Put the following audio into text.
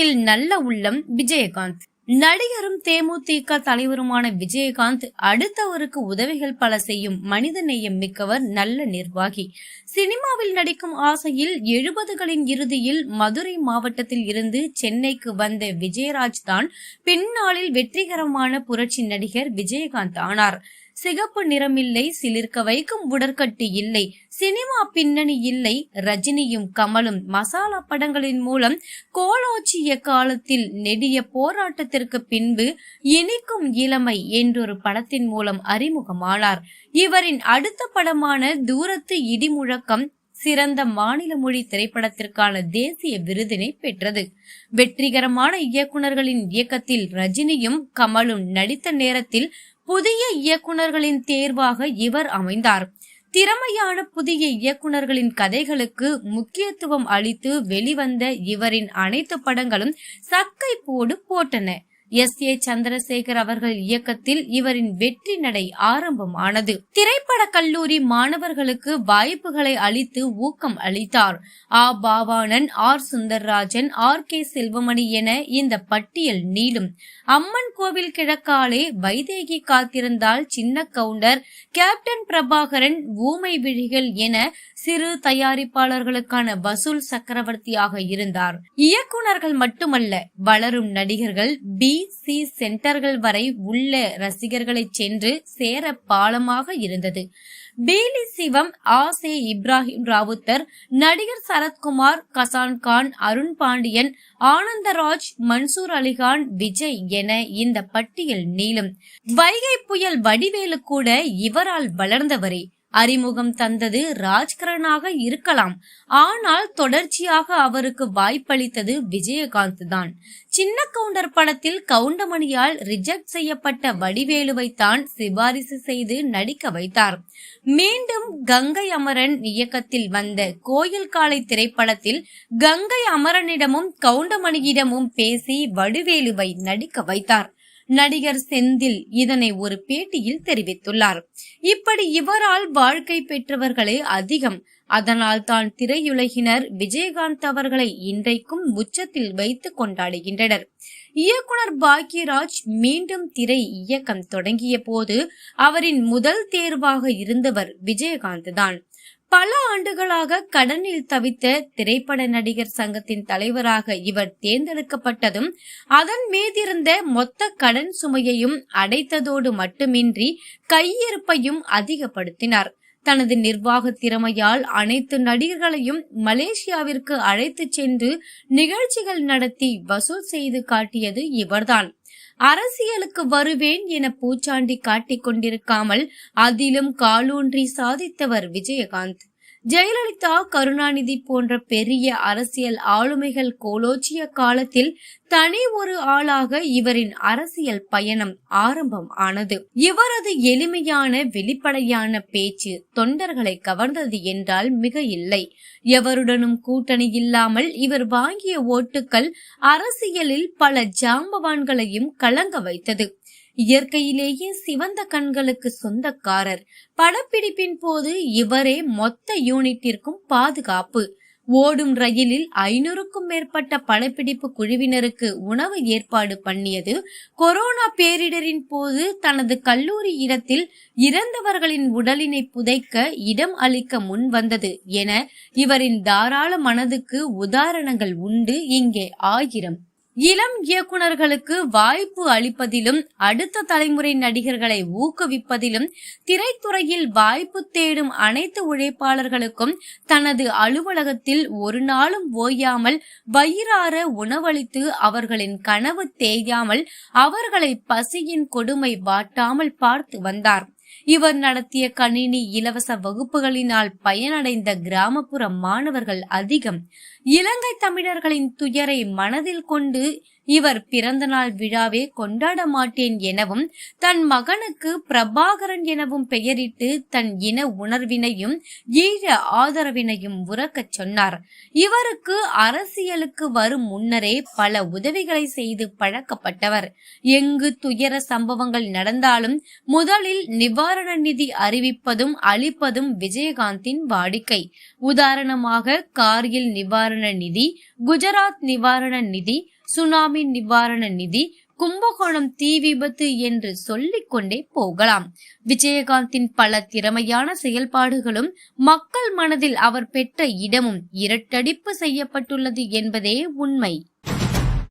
படத்தில் நல்ல உள்ளம் விஜயகாந்த். நடிகரும் தேமுதிக தலைவருமான விஜயகாந்த் அடுத்தவருக்கு உதவிகள் பல செய்யும் மனித நேயம் மிக்கவர் நல்ல நிர்வாகி. சினிமாவில் நடிக்கும் ஆசையில் எழுபதுகளின் இறுதியில் மதுரை மாவட்டத்தில் இருந்து சென்னைக்கு வந்த விஜயராஜ் தான் பின்னாளில் வெற்றிகரமான புரட்சி நடிகர் விஜயகாந்த் ஆனார். சிகப்பு நிறம் இல்லை சிலிர்க்க வைக்கும் உடற்கட்டு இல்லை சினிமா பின்னணி இல்லை ரஜினியும் கமலும் மசாலா படங்களின் மூலம் கோலோச்சிய காலத்தில் நெடிய போராட்டத்திற்கு பின்பு இனிக்கும் இளமை என்றொரு படத்தின் மூலம் அறிமுகமானார். இவரின் அடுத்த படமான தூரத்து இடிமுழக்கம் சிறந்த மாநில மொழி திரைப்படத்திற்கான தேசிய விருதினை பெற்றது. வெற்றிகரமான இயக்குநர்களின் இயக்கத்தில் ரஜினியும் கமலும் நடித்த நேரத்தில் புதிய இயக்குனர்களின் தேர்வாக இவர் அமைந்தார். திறமையான புதிய இயக்குனர்களின் கதைகளுக்கு முக்கியத்துவம் அளித்து வெளிவந்த இவரின் அனைத்து படங்களும் சக்கை போடு போட்டன. எஸ். ஏ. சந்திரசேகர் அவர்கள் இயக்கத்தில் இவரின் வெற்றி நடை ஆரம்பமானது. திரைப்பட கல்லூரி மாணவர்களுக்கு வாய்ப்புகளை அளித்து ஊக்கம் அளித்தார். ஆ. Pavanan R. Sundarrajan R. K. Selvamani என இந்த பட்டியல் நீளும். அம்மன் கோவில் கிழக்காலே வைதேகி காத்திருந்தால் சின்ன கவுண்டர் கேப்டன் பிரபாகரன் ஊமை விழிகள் என சிறு தயாரிப்பாளர்களுக்கான வசூல் சக்கரவர்த்தியாக இருந்தார். இயக்குநர்கள் மட்டுமல்ல வளரும் நடிகர்கள் பி. சி சென்டர்கள் வரை உள்ள ரசிகர்களை சென்று சேர பாலமாக இருந்தது. பேலி சிவம் ஆசே இப்ராஹிம் ராவுத்தர் நடிகர் சரத்குமார் கசான் கான் அருண் பாண்டியன் ஆனந்தராஜ் மன்சூர் அலிகான் விஜய் என இந்த பட்டியல் நீளும். வைகை புயல் வடிவேலு கூட இவரால் வளர்ந்தவரே. அறிமுகம் தந்தது ராஜ்கரனாக இருக்கலாம். ஆனால் தொடர்ச்சியாக அவருக்கு வாய்ப்பளித்தது விஜயகாந்த் தான். சின்ன கவுண்டர் படத்தில் கவுண்டமணியால் ரிஜெக்ட் செய்யப்பட்ட வடிவேலுவை தான் சிபாரிசு செய்து நடிக்க வைத்தார். மீண்டும் கங்கை அமரன் இயக்கத்தில் வந்த கோயில் காலை திரைப்படத்தில் கங்கை அமரனிடமும் கவுண்டமணியிடமும் பேசி வடிவேலுவை நடிக்க வைத்தார். நடிகர் செந்தில் இதனை ஒரு பேட்டியில் தெரிவித்துள்ளார். இப்படி இவரால் வாழ்க்கை பெற்றவர்களே அதிகம். அதனால் தான் திரையுலகினர் விஜயகாந்த் அவர்களை இன்றைக்கும் உச்சத்தில் வைத்து கொண்டாடுகின்றனர். இயக்குனர் பாக்யராஜ் மீண்டும் திரை இயக்கம் தொடங்கிய போது அவரின் முதல் தேர்வாக இருந்தவர் விஜயகாந்த் தான். பல ஆண்டுகளாக கடனில் தவித்த திரைப்பட நடிகர் சங்கத்தின் தலைவராக இவர் தேர்ந்தெடுக்கப்பட்டதும் அதன் மீதிருந்த மொத்த கடன் சுமையையும் அடைத்ததோடு மட்டுமின்றி கையிருப்பையும் அதிகப்படுத்தினார். தனது நிர்வாக திறமையால் அனைத்து நடிகர்களையும் மலேசியாவிற்கு அழைத்துச் சென்று நிகழ்ச்சிகள் நடத்தி வசூல் செய்து காட்டியது இவர்தான். அரசியலுக்கு வருவேன் என பூச்சாண்டி காட்டிக் கொண்டிருக்காமல் அதிலும் காலூன்றி சாதித்தவர் விஜயகாந்த். ஜெயலலிதா கருணாநிதி போன்ற பெரிய அரசியல் ஆளுமைகள் கோலோச்சிய காலத்தில் தனி ஒரு ஆளாக இவரின் அரசியல் பயணம் ஆரம்பம் ஆனது. இவரது எளிமையான வெளிப்படையான பேச்சு தொண்டர்களை கவர்ந்தது என்றால் மிக இல்லை. எவருடனும் கூட்டணி இல்லாமல் இவர் வாங்கிய ஓட்டுக்கள் அரசியலில் பல ஜாம்பவான்களையும் கலங்க வைத்தது. இயற்கையிலேயே சிவந்த கண்களுக்கு சொந்தக்காரர். படப்பிடிப்பின் போது இவரே மொத்த யூனிட்டிற்கும் பாதுகாப்பு. ஓடும் ரயிலில் ஐநூறுக்கும் மேற்பட்ட படப்பிடிப்பு குழுவினருக்கு உணவு ஏற்பாடு பண்ணியது. கொரோனா பேரிடரின் போது தனது கல்லூரி இடத்தில் இறந்தவர்களின் உடலினை புதைக்க இடம் அளிக்க முன் வந்தது என இவரின் தாராள மனதுக்கு உதாரணங்கள் உண்டு. இங்கே ஆயிரம். இளம் இயக்குனர்களுக்கு வாய்ப்பு அளிப்பதிலும் அடுத்த தலைமுறை நடிகர்களை ஊக்குவிப்பதிலும் திரைத்துறையில் வாய்ப்பு தேடும் அனைத்து உழைப்பாளர்களுக்கும் தனது அலுவலகத்தில் ஒரு நாளும் ஓயாமல் வயிறார உணவளித்து அவர்களின் கனவு தேயாமல் அவர்களை பசியின் கொடுமை வாட்டாமல் பார்த்து வந்தார். இவர் நடத்திய கணினி இலவச வகுப்புகளினால் பயனடைந்த கிராமப்புற மாணவர்கள் அதிகம். இலங்கை தமிழர்களின் துயரை மனதில் கொண்டு இவர் பிறந்தநாள் விழாவே கொண்டாட மாட்டேன் எனவும் தன் மகனுக்கு பிரபாகரன் எனவும் பெயரிட்டு தன் இன உணர்வினையும் ஈழ ஆதரவினையும் உறக்கச் சொன்னார். இவருக்கு அரசியலுக்கு வரும் முன்னரே பல உதவிகளை செய்து பழக்கப்பட்டவர். எங்கு துயர சம்பவங்கள் நடந்தாலும் முதலில் நிவாரண நிதி அறிவிப்பதும் அளிப்பதும் விஜயகாந்தின் வாடிக்கை. உதாரணமாக கார்கில் நிவாரண நிதி குஜராத் நிவாரண நிதி சுனாமி நிவாரண நிதி கும்பகோணம் தீ விபத்து என்று சொல்லிக் கொண்டே போகலாம். விஜயகாந்தின் பல திறமையான செயல்பாடுகளும் மக்கள் மனதில் அவர் பெற்ற இடமும் இரட்டடிப்பு செய்யப்பட்டுள்ளது என்பதே உண்மை.